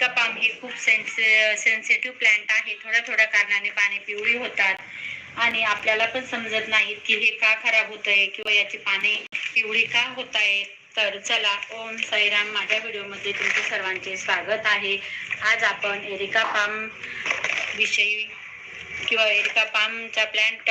Erica palm हे खूप सेन्सि sensitive plant आहे. थोड्या थोड्या कारणाने पाने पिवळी होतात. आणि आपल्याला पण समजत नाहीत की हे का खराब होत आहे किंवा याची पाने पिवळी का होत आहेत तर चला ओम साईराम. माझ्या व्हिडिओमध्ये तुमचे सर्वांचे स्वागत आहे. आज आपण एरिका पाम विषयी किंवा एरिका पामच्या प्लॅन्ट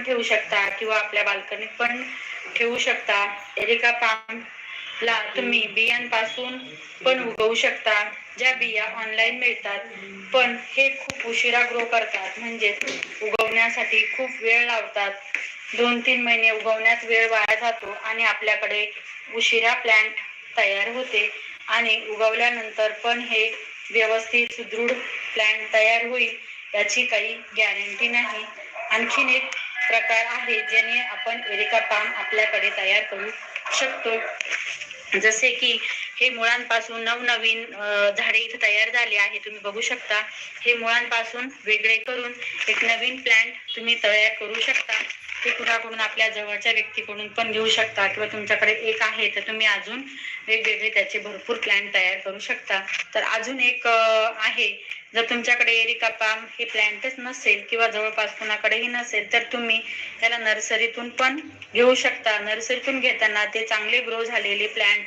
पण ठेवू शकता किंवा आपल्या बाल्कनीत पण ठेवू शकता. एरिका पाम ला तुम्ही बियांपासून पण उगवू शकता ज्या बिया ऑनलाईन मिळतात. पण हे खूप उशिरा ग्रो करतात म्हणजे उगवण्यासाठी खूप वेळ लावतात. दोन तीन महिने उगवण्यात वेळ वाया जातो आणि आपल्याकडे उशिरा प्लांट तयार होते. आणि उगवल्यानंतर पण हे व्यवस्थित सुदृढ प्लांट तयार होईल याची काही गॅरंटी नाही. आणखीन एक प्रकार आहे ज्याने आपण एरिका पाम आपल्याकडे तयार करू शकतो. जसे की हे मुळांपासून नवनवीन झाडे इथे तयार झाले आहे तुम्ही बघू शकता. हे मुळांपासून वेगळे करून एक नवीन प्लांट तुम्ही तयार करू शकता. ते कुणाकडून आपल्या जवळच्या व्यक्तीकडून पण घेऊ शकता किंवा तुमच्याकडे एक आहे तर तुम्ही अजून वेगवेगळे त्याचे भरपूर प्लॅन तयार करू शकता. तर अजून एक आहे. जर तुमच्याकडे एरिका पाम हे प्लॅन्टच नसेल किंवा जवळपास कुणाकडेही नसेल तर तुम्ही त्याला नर्सरीतून पण घेऊ शकता. नर्सरीतून घेताना ते चांगले ग्रो झालेले प्लॅन्ट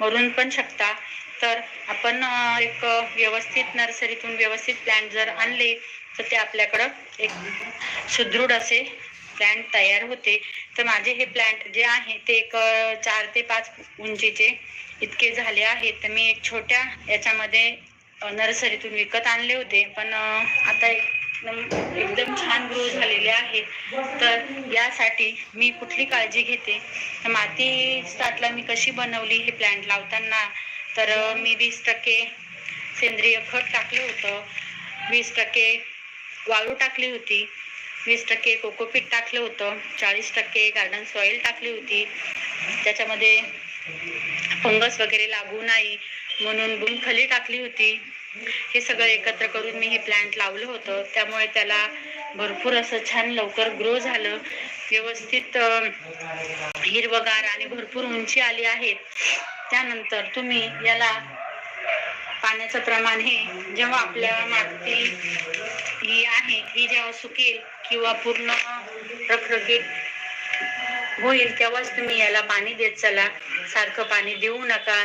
मरून पण शकता. तर आपण एक व्यवस्थित नर्सरीतून व्यवस्थित प्लॅन्ट जर आणले तर ते आपल्याकडं एक सुदृढ असे प्लॅन्ट तयार होते. तर माझे हे प्लॅन्ट जे आहे ते एक चार ते पाच उंचीचे इतके झाले आहेत. तर मी एक छोट्या याच्यामध्ये नर्सरीतून विकत आणले होते. पण आता एक एकदम छान ग्रो झालेले आहेत तर यासाठी मी कुठली काळजी घेते? माती स्टार्टला मी कशी बनवली हे प्लॅन्ट लावताना? तर मी वीस टक्के सेंद्रिय खत टाकलं होतं. वीस टक्के वाळू टाकली होती. वीस टक्के कोकोपीट टाकलं होतं. चाळीस टक्के गार्डन सॉईल टाकली होती. त्याच्यामध्ये फंगस वगैरे लागू नाही. म्हणून बुमखली टाकली होती. हे सगळं एकत्र करून मी हे प्लांट लावलं होतं. त्यामुळे त्याला भरपूर असं छान लवकर ग्रो झालं. व्यवस्थित हिरवगार आणि भरपूर उंची आली आहे त्यानंतर तुम्ही याला पाण्याचं प्रमाण हे जेव्हा आपल्या माती ही आहे ही जेव्हा सुकेल किंवा पूर्ण रखरखीत होईल तेव्हाच तुम्ही याला पाणी देत चला. सारखं पाणी देऊ नका.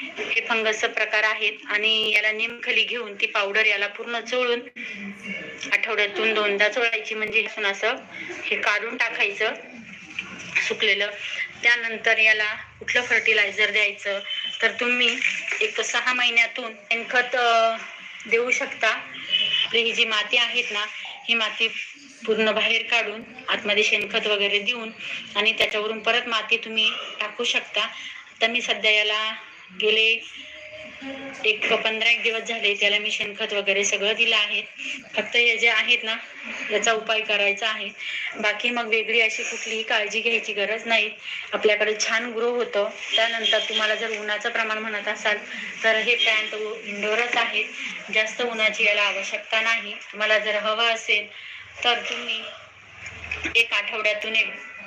हे फंगसचा प्रकार आहेत आणि याला निमखली घेऊन ती पावडर याला पूर्ण चोळून आठवड्यातून दोनदा चोळायची म्हणजे असं हे काढून टाकायचं सुकलेलं. त्यानंतर याला कुठलं फर्टिलायझर द्यायचं? तर तुम्ही एक सहा महिन्यातून शेणखत देऊ शकता. आपली ही जी माती आहेत ना ही माती पूर्ण बाहेर काढून आतमध्ये शेणखत वगैरे देऊन आणि त्याच्यावरून परत माती तुम्ही टाकू शकता. आता मी सध्या याला गेले. एक पंधरा एक दिवस झाले त्याला मी शेणखत वगैरे सगळं दिलं आहे. फक्त हे जे आहेत ना याचा उपाय करायचा आहे. बाकी मग वेगळी अशी कुठलीही काळजी घ्यायची गरज नाही. आपल्याकडे छान ग्रो होतं. त्यानंतर तुम्हाला जर उन्हाचं प्रमाण म्हणत असाल तर हे पॅन्ट इंडोरच आहेत. जास्त उन्हाची याला आवश्यकता नाही. तुम्हाला जर हवं असेल तर तुम्ही एक आठवड्यातून एक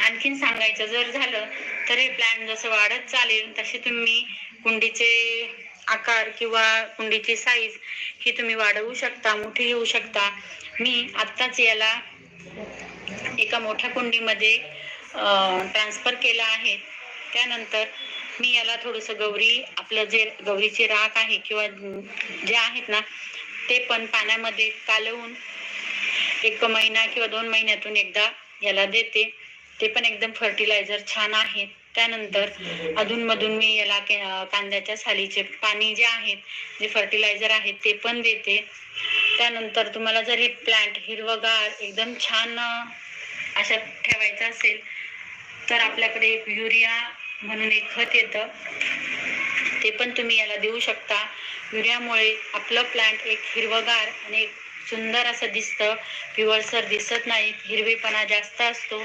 आणखीन सांगायचं जर झालं तर हे प्लॅन जसं वाढत चालेल तसे तुम्ही कुंडीचे आकार किंवा कुंडीची साईज ही तुम्ही वाढवू शकता मोठी घेऊ शकता. मी आत्ताच याला एका मोठ्या कुंडीमध्ये ट्रान्सफर केला आहे. त्यानंतर मी याला थोडंसं गौरी आपलं जे गौरीचे राख आहे किंवा जे आहेत ना ते पण पाण्यामध्ये कालवून एक महिना किंवा दोन महिन्यातून एकदा याला देते. ते पण एकदम फर्टिलायझर छान आहे त्यानंतर अधूनमधून मी याला के- कांद्याच्या सालीचे पाणी जे आहेत जे फर्टिलायझर आहेत ते पण देते. त्यानंतर तुम्हाला जर हे प्लांट हिरवगार एकदम छान अशा ठेवायचं असेल तर आपल्याकडे एक युरिया म्हणून एक खत येतं. ते पण तुम्ही याला देऊ शकता. युरियामुळे आपलं प्लांट एक हिरवगार आणि एक सुंदर असं दिसतं. पिवळसर दिसत नाही हिरवेपणा जास्त असतो.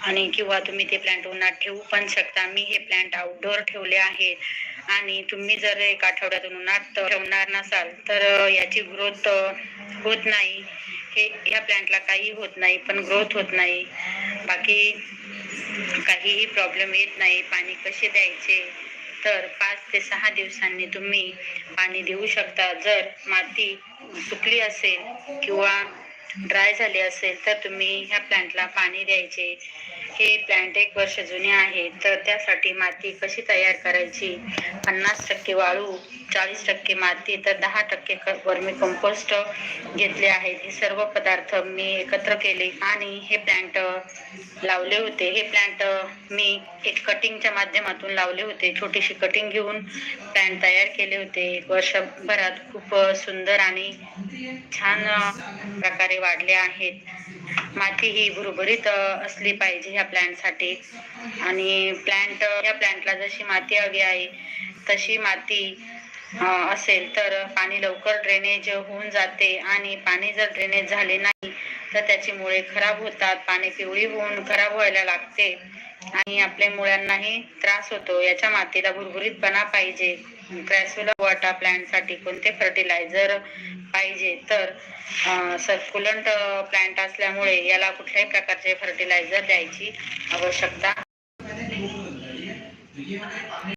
आणि किंवा तुम्ही ते प्लांट उन्हात ठेवू पण शकता. मी हे प्लांट आउटडोअर ठेवले आहेत. आणि तुम्ही जर एक आठवड्यातून उन्हात ठेवणार नसाल तर याची ग्रोथ होत नाही. हे ह्या प्लांटला काही होत नाही पण ग्रोथ होत नाही. बाकी काहीही प्रॉब्लेम येत नाही. पाणी कसे द्यायचे? तर पाच ते सहा दिवसांनी तुम्ही पाणी देऊ शकता. जर माती सुकली असेल किंवा ड्राय झाली असेल तर तुम्ही ह्या प्लांटला पाणी द्यायचे. हे प्लांट एक वर्ष जुने आहे तर त्यासाठी माती कशी तयार करायची? पन्नास टक्के वाळू चाळीस टक्के माती तर दहा टक्के क- वर्मी कंपोस्ट घेतले आहेत. हे सर्व पदार्थ मी एकत्र केले आणि हे प्लांट लावले होते. हे प्लांट मी एक कटिंगच्या माध्यमातून लावले होते. छोटीशी कटिंग घेऊन प्लांट तयार केले होते. वर्षभरात खूप सुंदर आणि छान प्रकारे वाढले आहेत. माती ही भुरभुरीत असली पाहिजे. ह्या प्लांटसाठी आणि प्लांट या प्लांटला जशी माती हवी आहे तशी माती असेल तर पाणी लवकर ड्रेनेज होऊन जाते. आणि पाणी जर ड्रेनेज झाले नाही तर त्याची मुळे खराब होतात. पाणी पिवळी होऊन खराब व्हायला लागते. आणि आपल्या मुळांनाही त्रास होतो. याच्या मातीला भुरभुरीतपणा पाहिजे. क्रॅसुला प्लांटसाठी कोणते फर्टिलायझर पाहिजे? तर सर्क्युलंट प्लांट असल्यामुळे याला कुठल्याही प्रकारचे फर्टिलायझर द्यायची आवश्यकता